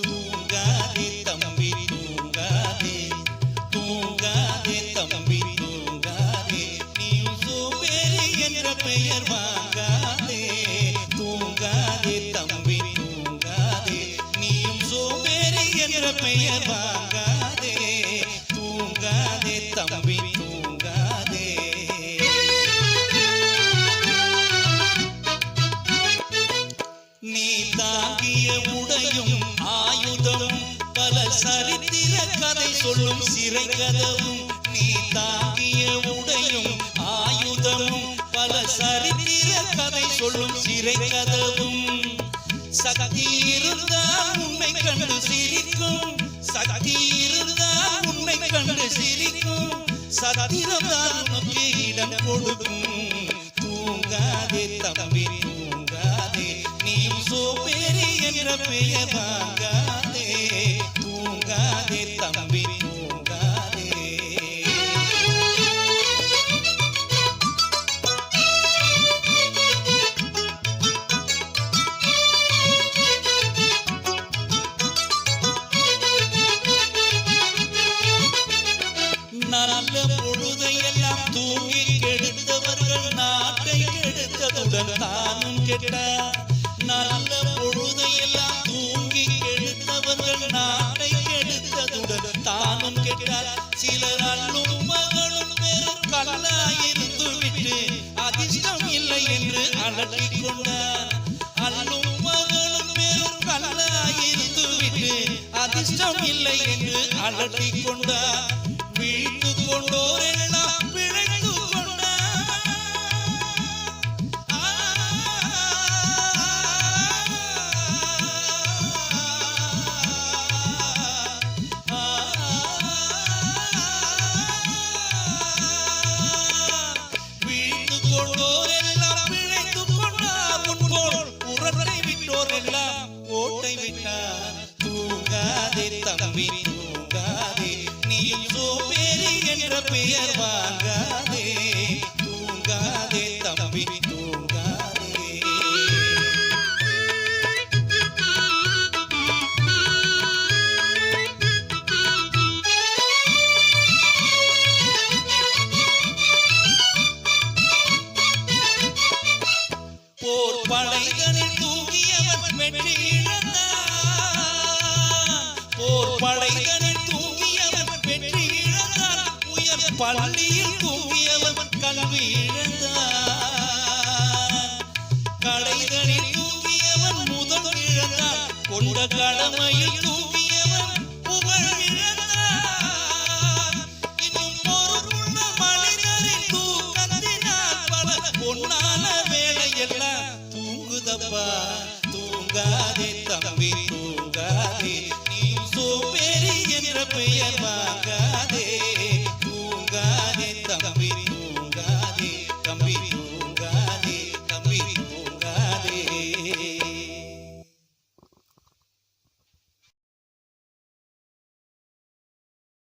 தூங்காதே தம்பி தூங்காதே. தூங்காதே தம்பி தூங்காதே. நீயும் சோம்பேறி என்ற பெயர் வாங்காதே. தூங்காதே தம்பி தூங்காதே. நீயும் சோம்பேறி என்ற பெயர் வாங்காதே. தூங்காதே தம்பி தூங்காதே. நீ தாங்கிய உடையும் சரித்திர கதை சொல்லும் சிறை கதவும் நீ தாங்கிய உடையும் ஆயுதமும் பல சரித்திர கதை சொல்லும் சிறை கதவும் சக்தி இருந்தால் உன்னை கண்டு சிரிக்கும் சக்தி இருந்தால் உன்னை கண்டு சிரிக்கும். சத்திரம்தான் உனக்கு இடம் கொடுக்கும். தூங்காதே தம்பி தூங்காதே. நீ சோம்பேறி என்ற பெயர் வாங்காதே. கெடுத்ததுடன் தானும் கெட்ட நல்ல பொழுதையெல்லாம் தூங்கி கெடுத்தவர்கள் நாட்டை கெடுத்ததுடன் தானும் கெட்டார் சிலர் அல்லும் மகளும் வெறும் கல்லாயிருந்து விட்டு அதிர்ஷ்டம் இல்லை என்று அலட்டிக் கொண்டார் அல்லும் மகளும் வெறும் கல்லாயிருந்து விட்டு அதிர்ஷ்டம் இல்லை என்று அலட்டிக் கொண்டார் வீழ்ந்து கொண்டோரே கோட்டை ஓட்டை விட்டார் தூங்காதே தம்பி தூங்காதே. நீயும் சோம்பேறி என்ற பெயர் வாங்காதே. படைகளில் தூங்கியவன் வெற்றி இழந்தான் போர் படைகளில் தூங்கியவன் வெற்றி இழந்தார் உயர் பள்ளியில் தூங்கியவன் கல்வி இழந்தார் கடைகளில் தூங்கியவன் முதல் இழந்தார். கொண்ட கடமையில் தூங்கிய தூங்காதே தம்பி தூங்காதே. நீ சோம்பேறி என்ற பெயர் வாங்காதே.